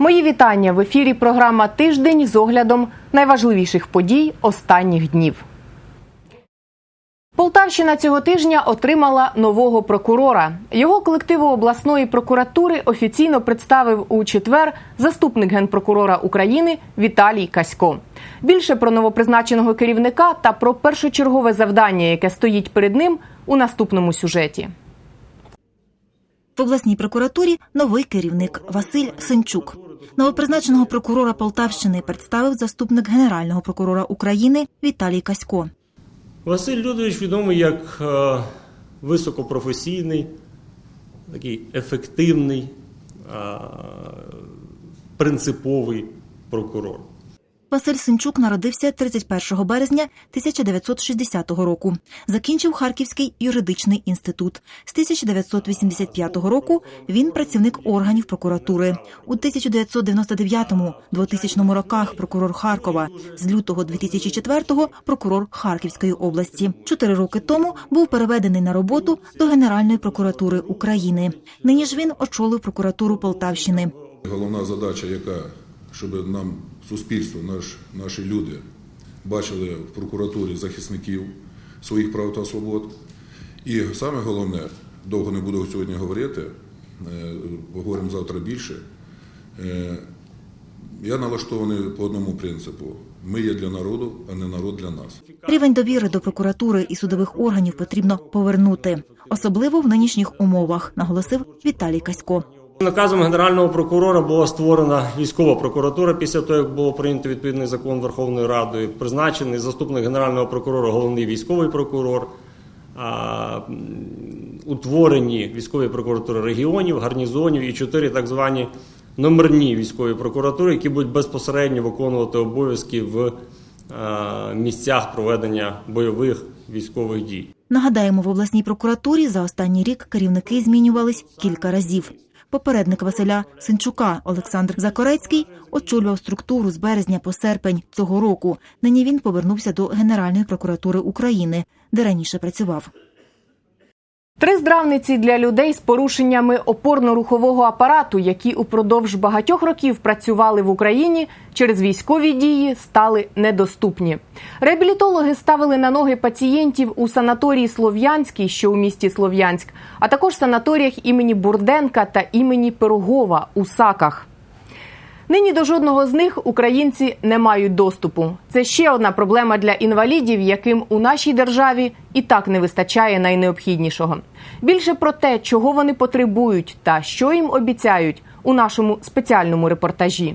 Мої вітання в ефірі. Програма Тиждень з оглядом найважливіших подій останніх днів. Полтавщина цього тижня отримала нового прокурора. Його колективу обласної прокуратури офіційно представив у четвер заступник генпрокурора України Віталій Касько. Більше про новопризначеного керівника та про першочергове завдання, яке стоїть перед ним, у наступному сюжеті. В обласній прокуратурі новий керівник Василь Синчук. Новопризначеного прокурора Полтавщини представив заступник генерального прокурора України Віталій Касько. Василь Людович відомий як е, високопрофесійний, такий ефективний, е, принциповий прокурор. Василь Синчук народився 31 березня 1960 року. Закінчив Харківський юридичний інститут. З 1985 року він працівник органів прокуратури. У 1999-2000 роках прокурор Харкова. З лютого 2004-го прокурор Харківської області. Чотири роки тому був переведений на роботу до Генеральної прокуратури України. Нині ж він очолив прокуратуру Полтавщини. Головна задача, яка щоб нам суспільство, наш, наші люди бачили в прокуратурі захисників своїх прав та свобод. І саме головне, довго не буду сьогодні говорити, е, поговоримо завтра більше. Е, Я налаштований по одному принципу: ми є для народу, а не народ для нас. Рівень довіри до прокуратури і судових органів потрібно повернути, особливо в нинішніх умовах, наголосив Віталій Касько. Наказом Генерального прокурора була створена військова прокуратура після того, як було прийнято відповідний закон Верховною Радою. Призначений заступник Генерального прокурора, головний військовий прокурор. Утворені військові прокуратури регіонів, гарнізонів і чотири так звані номерні військові прокуратури, які будуть безпосередньо виконувати обов'язки в е, місцях проведення бойових військових дій. Нагадаємо, в обласній прокуратурі за останній рік керівники змінювались кілька разів. Попередник Василя Синчука Олександр Закорецький очолював структуру з березня по серпень цього року. Нині він повернувся до Генеральної прокуратури України, де раніше працював. Три здравниці для людей з порушеннями опорно-рухового апарату, які упродовж багатьох років працювали в Україні, через військові дії стали недоступні. Реабілітологи ставили на ноги пацієнтів у санаторії Слов'янський, що у місті Слов'янськ, а також санаторіях імені Бурденка та імені Пирогова у Саках. Нині до жодного з них українці не мають доступу. Це ще одна проблема для інвалідів, яким у нашій державі і так не вистачає найнеобхіднішого. Більше про те, чого вони потребують та що їм обіцяють у нашому спеціальному репортажі.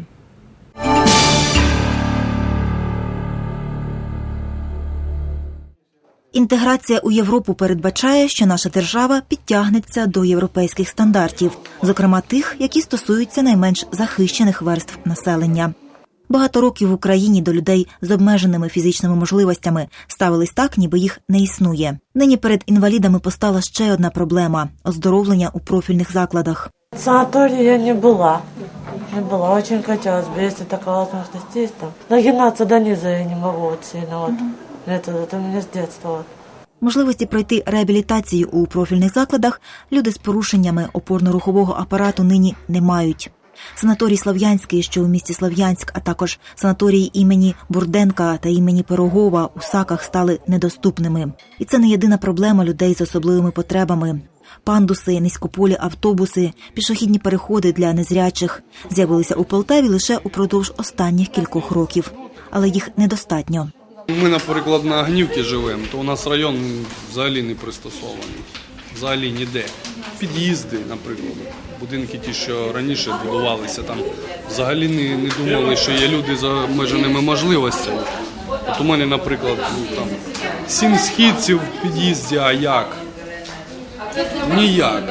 Інтеграція у Європу передбачає, що наша держава підтягнеться до європейських стандартів, зокрема тих, які стосуються найменш захищених верств населення. Багато років в Україні до людей з обмеженими фізичними можливостями ставились так, ніби їх не існує. Нині перед інвалідами постала ще одна проблема оздоровлення у профільних закладах. В санатории я не была. Не была. Очень хотелось бы, если такая возможность есть там. Нагинаться до низа я не могу вот сильно. Вот. Это, это у меня с детства. Можливості пройти реабілітацію у профільних закладах люди з порушеннями опорно-рухового апарату нині не мають. Санаторій Слав'янський, що у місті Слав'янськ, а також санаторії імені Бурденка та імені Пирогова у Саках стали недоступними. І це не єдина проблема людей з особливими потребами. Пандуси, низькополі автобуси, пішохідні переходи для незрячих з'явилися у Полтаві лише упродовж останніх кількох років, але їх недостатньо. Ми, наприклад, на Гнівці живемо, то у нас район взагалі не пристосований. Взагалі ніде. Під'їзди, наприклад. Будинки ті, що раніше будувалися, там взагалі не, не думали, що є люди з обмеженими можливостями. От у мене, наприклад, ну, там сім східців в під'їзді, а як? Ніяк.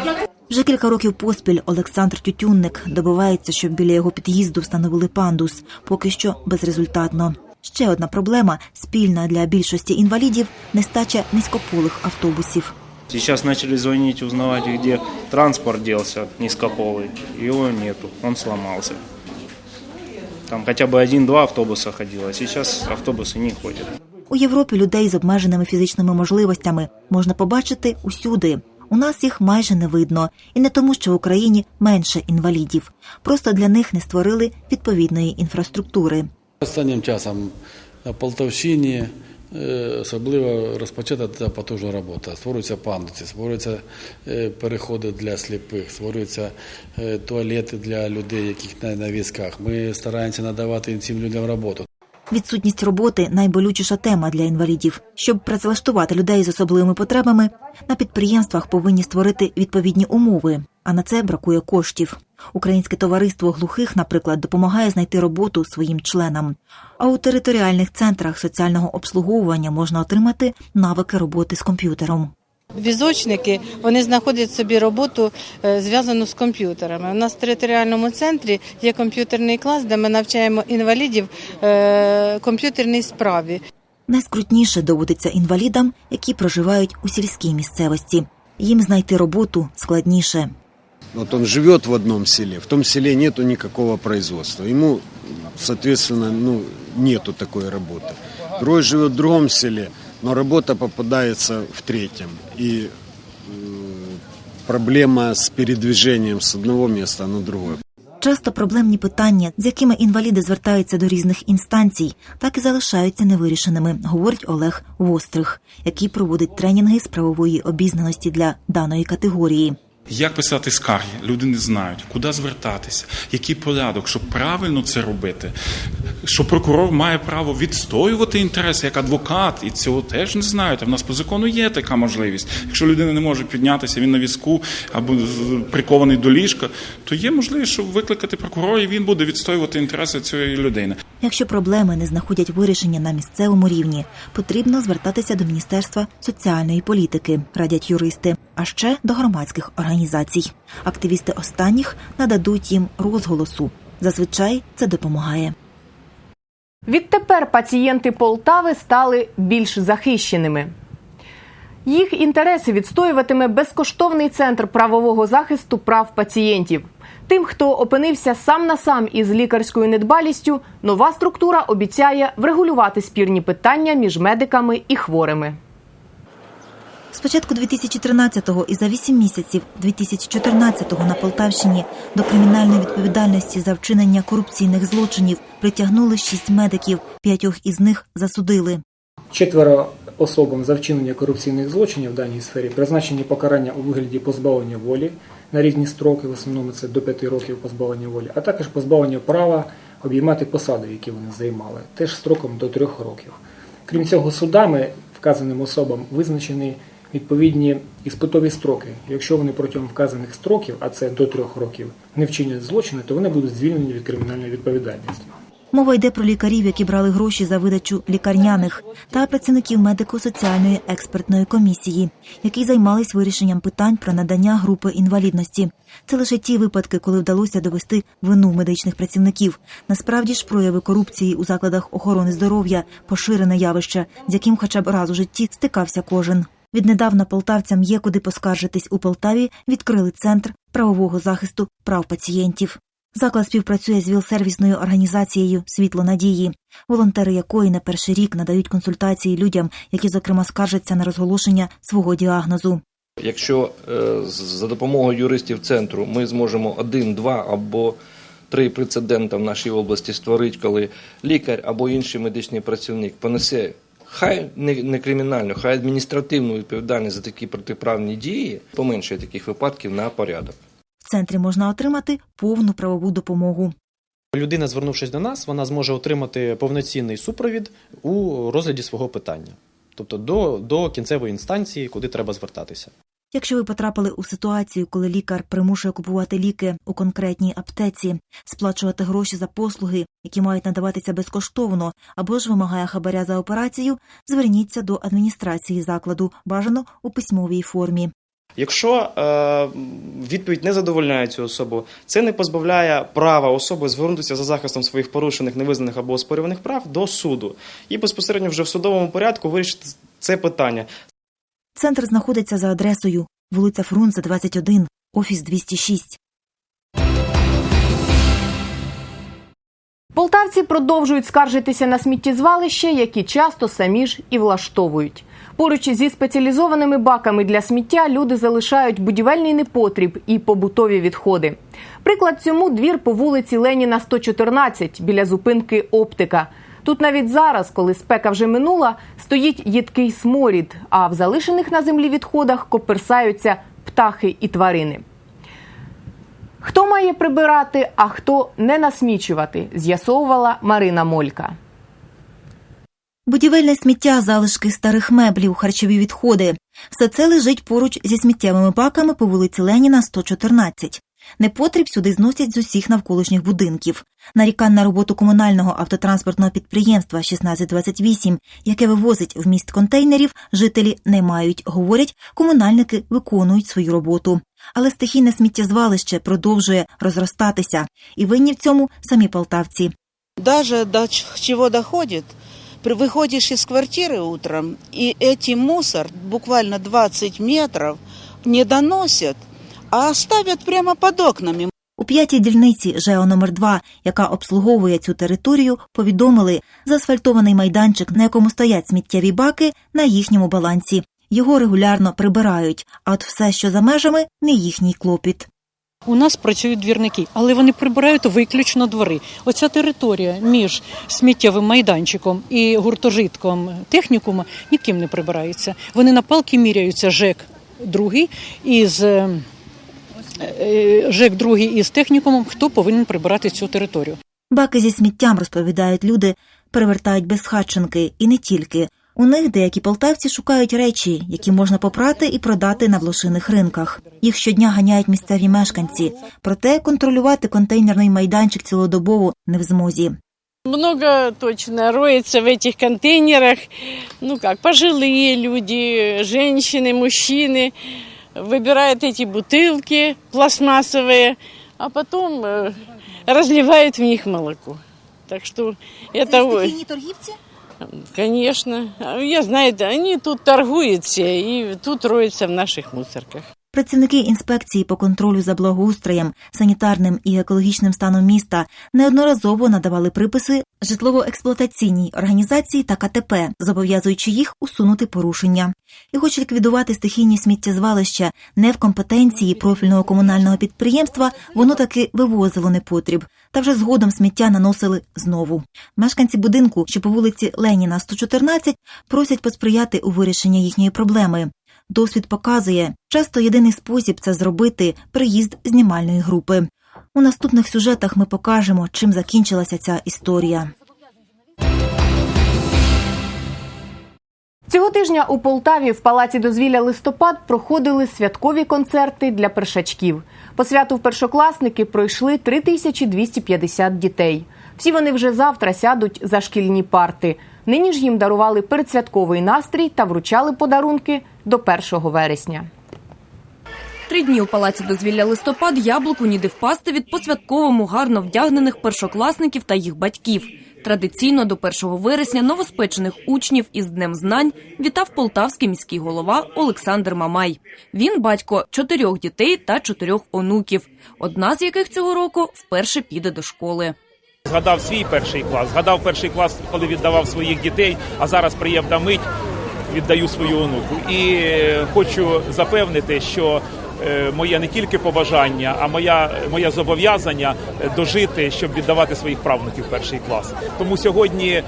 Вже кілька років поспіль Олександр Тютюнник добивається, щоб біля його під'їзду встановили пандус, поки що безрезультатно. Ще одна проблема спільна для більшості інвалідів нестача низькополих автобусів. Сейчас начали звонить, узнавать, где транспорт делся низкополый. Его нету, он сломался. Там хотя бы один-два автобуса ходило, а сейчас автобусы не ходят. У Європі людей з обмеженими фізичними можливостями можна побачити усюди. У нас їх майже не видно, і не тому, що в Україні менше інвалідів. Просто для них не створили відповідної інфраструктури. Останнім часом на Полтавщині е, особливо розпочата та потужна робота. Створюються пандуці, створюються е, переходи для сліпих, створюються е, туалети для людей, яких на, на візках. Ми стараємося надавати цим людям роботу. Відсутність роботи найболючіша тема для інвалідів. Щоб працевлаштувати людей з особливими потребами, на підприємствах повинні створити відповідні умови, а на це бракує коштів. Українське товариство глухих, наприклад, допомагає знайти роботу своїм членам. А у територіальних центрах соціального обслуговування можна отримати навики роботи з комп'ютером. Візочники вони знаходять собі роботу е, зв'язану з комп'ютерами. У нас в територіальному центрі є комп'ютерний клас, де ми навчаємо інвалідів е, комп'ютерній справі. Найскрутніше доводиться інвалідам, які проживають у сільській місцевості. Їм знайти роботу складніше. Вот он живет в одном селе, в том селе нету никакого производства. Ему, соответственно, ну, нету такой работы. Другой живет в другом селе, но работа попадается в третьем. И э, проблема с передвижением с одного места на другое. Часто проблемні питання, з якими інваліди звертаються до різних інстанцій, так і залишаються невирішеними, говорить Олег Вострих, який проводить тренінги з правової обізнаності для даної категорії. Як писати скарги? Люди не знають, куди звертатися, який порядок, щоб правильно це робити. Що прокурор має право відстоювати інтереси як адвокат, і цього теж не знають. А в нас по закону є така можливість. Якщо людина не може піднятися, він на візку або прикований до ліжка, то є можливість, щоб викликати прокурора, і він буде відстоювати інтереси цієї людини. Якщо проблеми не знаходять вирішення на місцевому рівні, потрібно звертатися до Міністерства соціальної політики, радять юристи, а ще до громадських організацій. Активісти останніх нададуть їм розголосу. Зазвичай це допомагає. Відтепер пацієнти Полтави стали більш захищеними. Їх інтереси відстоюватиме безкоштовний центр правового захисту прав пацієнтів. Тим, хто опинився сам на сам із лікарською недбалістю, нова структура обіцяє врегулювати спірні питання між медиками і хворими. З початку 2013-го і за 8 місяців 2014-го на Полтавщині до кримінальної відповідальності за вчинення корупційних злочинів притягнули 6 медиків, п'ятьох із них засудили. Четверо особам за вчинення корупційних злочинів в даній сфері призначені покарання у вигляді позбавлення волі на різні строки, в основному це до 5 років позбавлення волі, а також позбавлення права обіймати посади, які вони займали, теж строком до 3 років. Крім цього, судами вказаним особам визначені відповідні іспитові строки. Якщо вони протягом вказаних строків, а це до 3 років, не вчинять злочини, то вони будуть звільнені від кримінальної відповідальності. Мова йде про лікарів, які брали гроші за видачу лікарняних, та працівників медико-соціальної експертної комісії, які займались вирішенням питань про надання групи інвалідності. Це лише ті випадки, коли вдалося довести вину медичних працівників. Насправді ж прояви корупції у закладах охорони здоров'я поширене явище, з яким хоча б раз у житті стикався кожен. Віднедавна полтавцям є куди поскаржитись у Полтаві. Відкрили центр правового захисту прав пацієнтів. Заклад співпрацює з віл-сервісною організацією Світло надії, волонтери якої на перший рік надають консультації людям, які, зокрема, скаржаться на розголошення свого діагнозу. Якщо е, за допомогою юристів центру ми зможемо один, два або три прецедента в нашій області створити, коли лікар або інший медичний працівник понесе хай не, не кримінальну, хай адміністративну відповідальність за такі протиправні дії, поменшує таких випадків на порядок. Центрі можна отримати повну правову допомогу. Людина, звернувшись до нас, вона зможе отримати повноцінний супровід у розгляді свого питання, тобто до, до кінцевої інстанції, куди треба звертатися. Якщо ви потрапили у ситуацію, коли лікар примушує купувати ліки у конкретній аптеці, сплачувати гроші за послуги, які мають надаватися безкоштовно, або ж вимагає хабаря за операцію, зверніться до адміністрації закладу, бажано у письмовій формі. Якщо е, відповідь не задовольняє цю особу, це не позбавляє права особи звернутися за захистом своїх порушених, невизнаних або оспорюваних прав до суду і безпосередньо вже в судовому порядку вирішити це питання. Центр знаходиться за адресою вулиця Фрунзе, 21, офіс 206. Полтавці продовжують скаржитися на сміттєзвалища, які часто самі ж і влаштовують. Поруч зі спеціалізованими баками для сміття люди залишають будівельний непотріб і побутові відходи. Приклад цьому двір по вулиці Леніна 114 біля зупинки Оптика. Тут навіть зараз, коли спека вже минула, стоїть їдкий сморід, а в залишених на землі відходах коперсаються птахи і тварини. Хто має прибирати, а хто не насмічувати, з'ясовувала Марина Молька. Будівельне сміття, залишки старих меблів, харчові відходи. Все це лежить поруч зі сміттєвими баками по вулиці Леніна, 114. Непотріб сюди зносять з усіх навколишніх будинків. Нарікань на роботу комунального автотранспортного підприємства 1628, яке вивозить в міст контейнерів, жителі не мають. Говорять, комунальники виконують свою роботу. Але стихійне сміттєзвалище продовжує розростатися. І винні в цьому самі полтавці. Даже до ч- чего доходит, при- выходишь из квартиры утром, и эти мусор буквально 20 метров не доносят, а оставят прямо под окнами. У п'ятій дільниці ЖЕО номер 2 яка обслуговує цю територію, повідомили заасфальтований майданчик, на якому стоять сміттєві баки, на їхньому балансі. Його регулярно прибирають, а от все, що за межами, не їхній клопіт. У нас працюють двірники, але вони прибирають виключно двори. Оця територія між сміттєвим майданчиком і гуртожитком технікуму ніким не прибирається. Вони на палки міряються ЖЕК другий із е, е, ЖЕК другий із технікумом, хто повинен прибирати цю територію. Баки зі сміттям, розповідають люди, перевертають безхатченки і не тільки. У них деякі полтавці шукають речі, які можна попрати і продати на блошиних ринках. Їх щодня ганяють місцеві мешканці. Проте контролювати контейнерний майданчик цілодобово не в змозі. Много точно роется в этих контейнерах. Ну как, пожилые люди, женщины, мужчины выбирают эти бутылки пластмассовые, а потом э, разливают в них молоко. Так что это... ой, торгівці? Конечно. Я знаю, они тут торгуються і тут роются в наших мусорках. Працівники інспекції по контролю за благоустроєм, санітарним і екологічним станом міста неодноразово надавали приписи житлово-експлуатаційній організації та КТП, зобов'язуючи їх усунути порушення. І хоч ліквідувати стихійні сміттєзвалища не в компетенції профільного комунального підприємства, воно таки вивозило непотріб. Та вже згодом сміття наносили знову. Мешканці будинку, що по вулиці Леніна 114, просять посприяти у вирішенні їхньої проблеми. Досвід показує, часто єдиний спосіб це зробити приїзд знімальної групи. У наступних сюжетах ми покажемо, чим закінчилася ця історія. Цього тижня у Полтаві в палаці дозвілля листопад проходили святкові концерти для першачків. По святу в першокласники пройшли 3250 дітей. Всі вони вже завтра сядуть за шкільні парти. Нині ж їм дарували передсвятковий настрій та вручали подарунки до 1 вересня. Три дні у палаці дозвілля листопад яблуку ніде впасти від по-святковому гарно вдягнених першокласників та їх батьків. Традиційно до 1 вересня новоспечених учнів із Днем знань вітав полтавський міський голова Олександр Мамай. Він батько чотирьох дітей та чотирьох онуків, одна з яких цього року вперше піде до школи. Згадав свій перший клас, згадав перший клас, коли віддавав своїх дітей, а зараз приємна мить віддаю свою онуку. І е, хочу запевнити, що е, моє не тільки побажання, а моя, моє зобов'язання е, дожити, щоб віддавати своїх правнуків перший клас. Тому сьогодні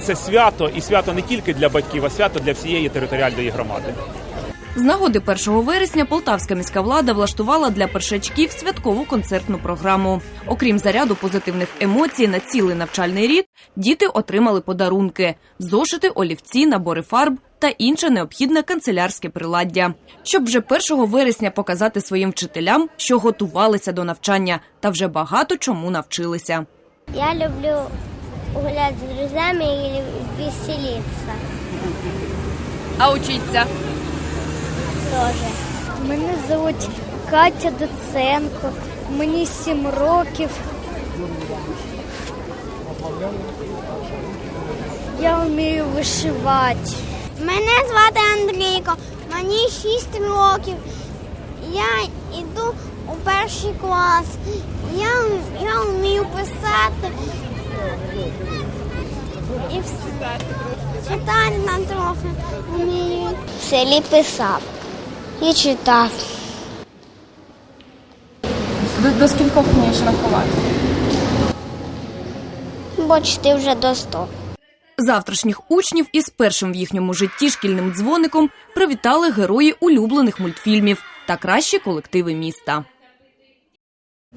це свято, і свято не тільки для батьків, а свято для всієї територіальної громади. З нагоди 1 вересня полтавська міська влада влаштувала для першачків святкову концертну програму. Окрім заряду позитивних емоцій на цілий навчальний рік, діти отримали подарунки: зошити, олівці, набори фарб та інше необхідне канцелярське приладдя. Щоб вже 1 вересня показати своїм вчителям, що готувалися до навчання та вже багато чому навчилися. Я люблю гулять с друзьями или веселиться А учиться? Тоже. Мене звуть Катя Доценко, мені сім років. Я вмію вишивати. Мене звати Андрійко, мені 6 років. Я йду у перший клас. Я, я вмію писати І все. Читати нам трохи вміють. В селі писав і читав. До, до скількох вмієш рахувати? Бачите, вже до 100. Завтрашніх учнів із першим в їхньому житті шкільним дзвоником привітали герої улюблених мультфільмів та кращі колективи міста.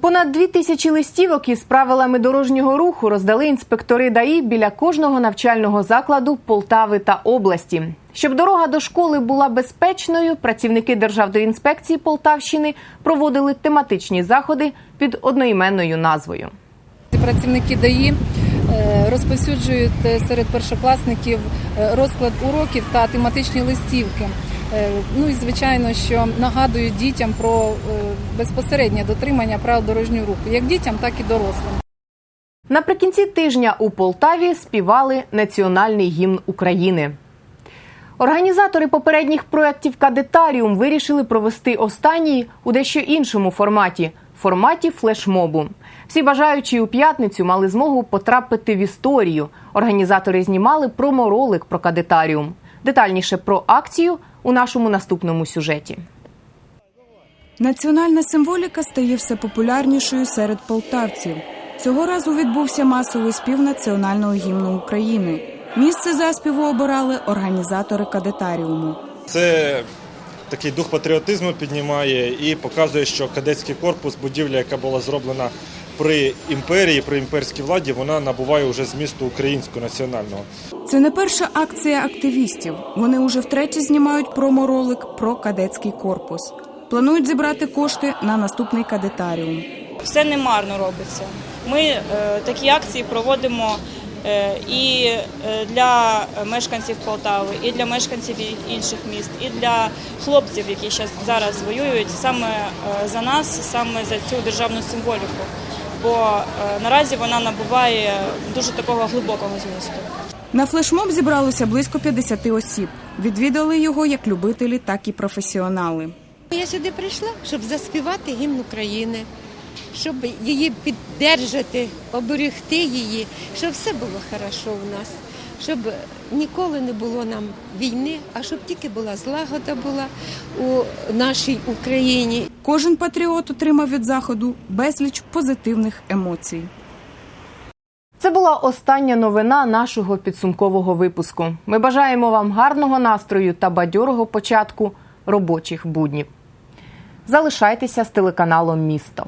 Понад дві тисячі листівок із правилами дорожнього руху роздали інспектори ДАІ біля кожного навчального закладу Полтави та області. Щоб дорога до школи була безпечною, працівники Державдоінспекції Полтавщини проводили тематичні заходи під одноіменною назвою. Працівники ДАІ е, розповсюджують е, серед першокласників е, розклад уроків та тематичні листівки. Е, Ну і звичайно, що нагадують дітям про е, безпосереднє дотримання правил дорожнього руху, як дітям, так і дорослим. Наприкінці тижня у Полтаві співали національний гімн України. Організатори попередніх проєктів Кадетаріум вирішили провести останній у дещо іншому форматі форматі флешмобу. Всі бажаючі у п'ятницю мали змогу потрапити в історію. Організатори знімали проморолик про кадетаріум. Детальніше про акцію у нашому наступному сюжеті. Національна символіка стає все популярнішою серед полтавців. Цього разу відбувся масовий спів національного гімну України. Місце заспіву обирали організатори кадетаріуму. Це такий дух патріотизму піднімає і показує, що кадетський корпус, будівля, яка була зроблена при імперії, при імперській владі, вона набуває вже змісту українського національного. Це не перша акція активістів. Вони уже втретє знімають проморолик про кадетський корпус. Планують зібрати кошти на наступний кадетаріум. все не марно робиться. Ми е, такі акції проводимо е, і е, для мешканців Полтави, і для мешканців інших міст, і для хлопців, які щас, зараз воюють саме е, за нас, саме за цю державну символіку. Бо е, наразі вона набуває дуже такого глибокого змісту. На флешмоб зібралося близько 50 осіб. Відвідали його як любителі, так і професіонали. Я сюди прийшла, щоб заспівати гімн України, щоб її піддержати, оберегти її, щоб все було хорошо у нас, щоб ніколи не було нам війни, а щоб тільки була злагода була у нашій Україні. Кожен патріот отримав від заходу безліч позитивних емоцій. Це була остання новина нашого підсумкового випуску. Ми бажаємо вам гарного настрою та бадьорого початку робочих буднів. Залишайтеся з телеканалом Місто.